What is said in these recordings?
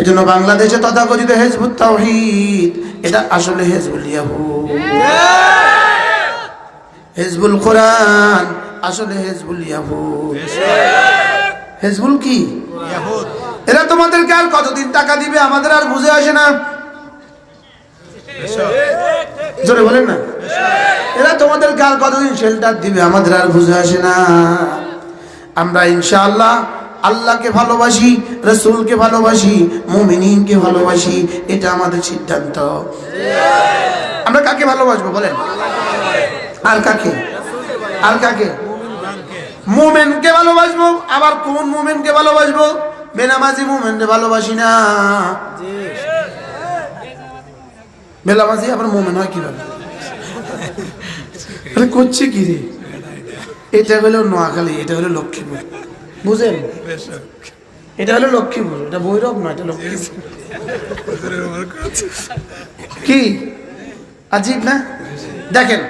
এজন্য বাংলাদেশে তথাকথিত হেজবুত তাওহীদ এটা আসলে হেজবুল ইয়াহুদ। হেজবুল কোরআন আসলে হেজবুল ইয়াহুদ। হেজবুল কি? এরা তোমাদেরকে আর কতদিন টাকা দিবে আমাদের আর বুঝে আসে না। জোরে বলেন না। এরা তোমাদেরকে আর কতদিন শেল্টার দিবে আমাদের আর বুঝে আসে না। আমরা ইনশাআল্লাহ আল্লাহকে ভালোবাসি, রসুলকে ভালোবাসি, মুমিনিনকে ভালোবাসি, এটা আমাদের সিদ্ধান্ত। আমরা কাকে ভালোবাসবো বলেন? আর কাকে? আর কাকে? মোমেনকে ভালোবাসবো। আবার কোন মোমেনকে ভালোবাসবো? বেনামাজি মোমেনকে ভালোবাসি না। বেলামাজি আবার মোমেন হয় কীভাবে? করছে কি রে? এটা হলো নোয়াখালী, এটা হলো লক্ষ্মীপুর। বুঝেন এটা হলো লক্ষ্মীপুর এটা ভৈরব না এটা লক্ষ্মীপুর কি আজীব না দেখেন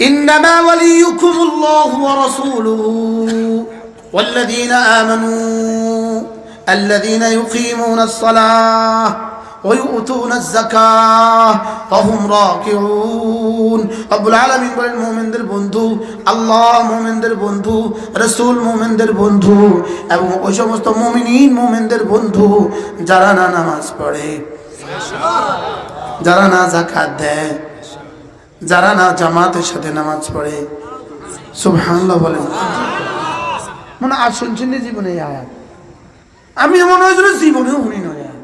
إنما وليكم الله ورسوله والذين آمنوا الذين يقيمون الصلاة ويؤتون الزكاة وهم راكعون رب العالمين বলেন মুমিনদের বন্ধু আল্লাহ মুমিনদের বন্ধু রাসূল মুমিনদের বন্ধু এবং ওই সমস্ত মুমিনিন মুমিনদের বন্ধু যারা না নামাজ পড়ে যারা না যাকাত দেয় যারা না জামাতের সাথে নামাজ পড়ে সুবহানাল্লাহ বলেন মানে আর শুনছেন না জীবনে এই আয়াত আমি মনে হয়েছিল জীবনেও শুনি না এই আয়াত।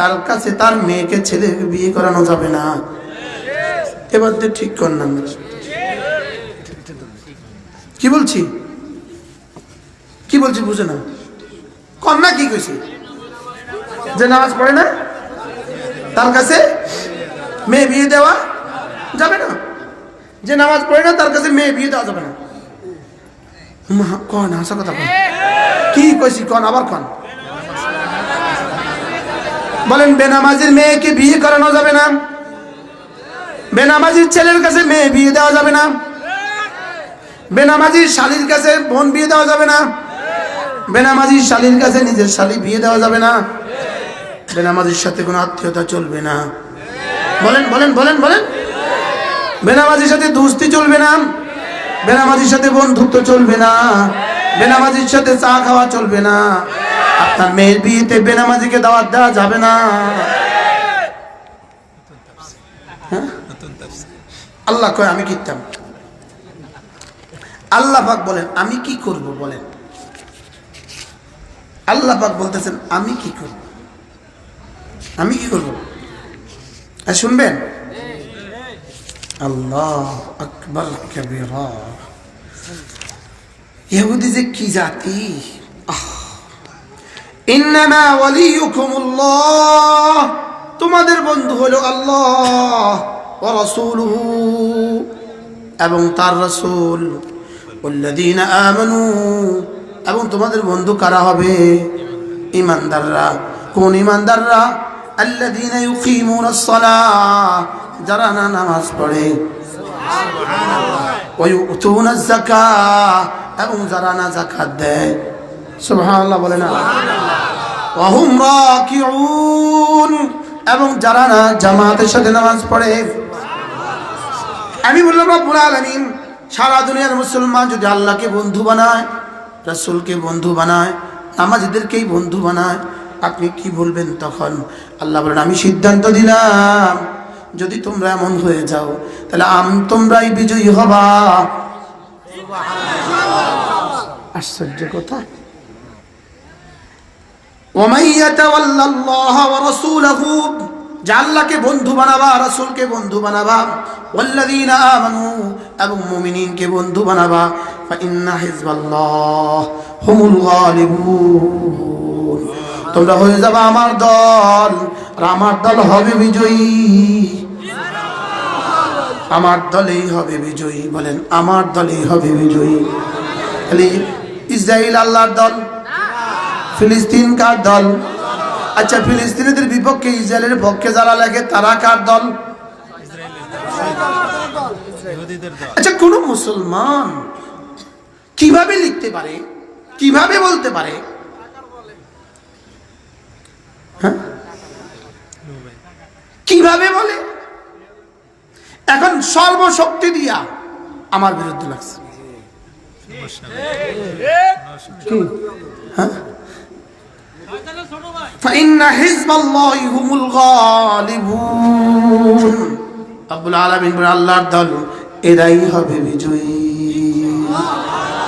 তার কাছে তার মেয়েকে ছেলে বিয়ে করানো যাবে না। এবার তো ঠিক কর না কি বলছি? কি বলছি বুঝে না। কন্যা কি কইছি? যে নামাজ পড়ে না, তার কাছে মেয়ে বিয়ে দেওয়া যাবে না। যে নামাজ পড়ে না, তার কাছে মেয়ে বিয়ে দেওয়া যাবে না। কন হাসা কথা কন। কি কইছি কন, আবার কন। বলেন, বেনামাজির মেয়েকে বিয়ে করানো যাবে না? বেনামাজির ছেলের কাছে মেয়ে বিয়ে দেওয়া যাবে না? বেনামাজির শালির কাছে বোন বিয়ে দেওয়া যাবে না? বেনামাজির শালির কাছে নিজের শালি বিয়ে দেওয়া যাবে না? বেনামাজির সাথে কোনো আত্মীয়তা চলবে না? বলেন বলেন বলেন বলেন। বেনামাজির সাথে দুস্তি চলবে না? বেনামাজির সাথে বন্ধুত্ব চলবে না? বেনামাজির সাথে চা খাওয়া চলবে না? আপনার মেয়ের বিয়েতে বেনামাজিকে দাওয়াত দেওয়া যাবে না। হ্যাঁ? আল্লাহ কয়, আমি কিতাম। আল্লাহ পাক বলেন, আমি কি করব বলেন? আল্লাহ পাক বলতেছেন, আমি কি করব? আমি কি করব? আর শুনবেন? আল্লাহ আকবর, কবিরা। ইহুদি যে কি জাতি? তোমাদের বন্ধু হলো আল্লাহ এবং তার রাসূল আমানু। এবং তোমাদের বন্ধু কারা হবে? ইমানদাররা কোন ইমানদাররা সালাহ। যারা না নামাজ পড়ে। এবং যারা না যাকাত দেয়। এবং যারা না জামাতের সাথে নামাজ পড়ে। আমি বললাম, রব্বুল আলামিন, সারা দুনিয়ার মুসলমান যদি আল্লাহকে বন্ধু বানায়, রাসূলকে বন্ধু বানায়, নামাজিদেরকেই বন্ধু বানায়, আপনি কি বলবেন তখন? আল্লাহ বলেন, আমি সিদ্ধান্ত দিলাম যদি তোমরা এমন হয়ে যাও, তাহলে আম তোমরাই বিজয়ী হবা। আশ্চর্য কথা। যা বন্ধু বানাবা, রসুলকে বন্ধু বানাবা বন্ধু বানাবা যাবা আমার দল আমার দল হবে বিজয়ী। দলেই হবে বিজয়ী, বলেন, আমার দলেই হবে বিজয়ী। তাহলে ইসরায়েল আল্লাহর দল। ফিলিস্তিন কার দল? আচ্ছা ফিলিস্তিনিদের বিপক্ষে ইসরায়েলের পক্ষে যারা লাগে তারা কার দল? আচ্ছা কোন মুসলমান কীভাবে লিখতে পারে? কীভাবে বলতে পারে? হ্যাঁ? কীভাবে বলে? এখন সর্বশক্তি দিয়া আমার বিরুদ্ধে লাগছে। হ্যাঁ? فإن حزب الله هم الغالبون রব্বুল আলামিন বলেন আল্লাহর দল এরাই হবে বিজয়ী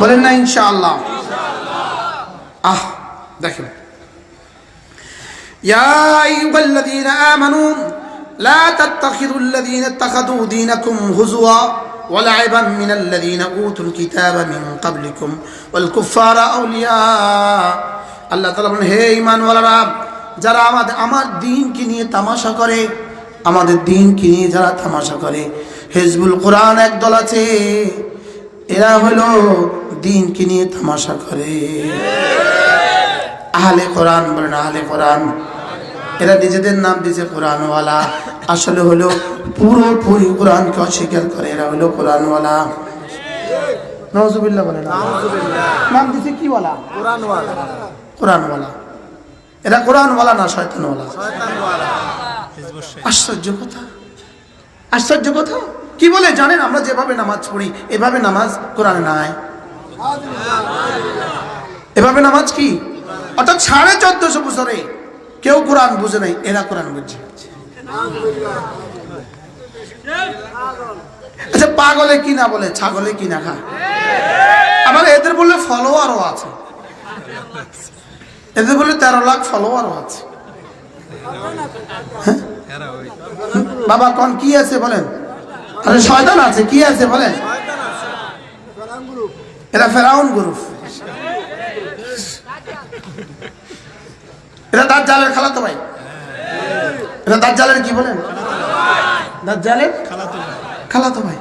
বলেন না ইনশাআল্লাহ আহ দেখেন يا أيها الذين آمنوا لا تتخذوا الذين اتخذوا دينكم هزوا ولعبا من الذين أوتوا الكتاب من قبلكم والكفار أولياء আল্লাহ তালা বলেন, হে ইমানওয়ালারা যারা আমাদের, আমার দিনকে নিয়ে তামাশা করে, আমাদের দিনকে নিয়ে যারা তামাশা করে, হেজবুল কোরআন একদল আছে, এরা হলো দিনকে নিয়ে তামাশা করে। আহলে কোরআন বলেন, আহলে কোরআন, এরা নিজেদের নাম দিয়েছে কোরআনওয়ালা। আসলে হলো পুরোপুরি কোরআনকে অস্বীকার করে, এরা হলো কোরআনওয়ালা। নজুবিল্লাহ বলেন নাম দিছে কি ওয়ালা? কোরআনওয়ালা। এরা কোরআনওয়ালা না শয়তানওয়ালা? আশ্চর্য কথা। আশ্চর্য কথা? কি বলে? জানেন আমরা যেভাবে নামাজ পড়ি এভাবে নামাজ কোরআনে নাই। এভাবে নামাজ কি? অর্থাৎ সাড়ে চোদ্দশো বছরে কেউ কোরআন বুঝে নাই এরা কোরআন বুঝছে আচ্ছা পাগলে কি না বলে? ছাগলে কি না খা আবার এদের বললে ফলোয়ারও আছে। এদের বলে তেরো লাখ ফলোয়ারও আছে। হ্যাঁ? বাবা, কন কি আছে বলেন? আরে শয়তান আছে, কি আছে বলেন? এরা ফেরাউন গ্রুপ এটা দাজ্জালের খালাতো ভাই। এটা দাজ্জালের কি বলেন? দাজ্জালের? খালাতো ভাই।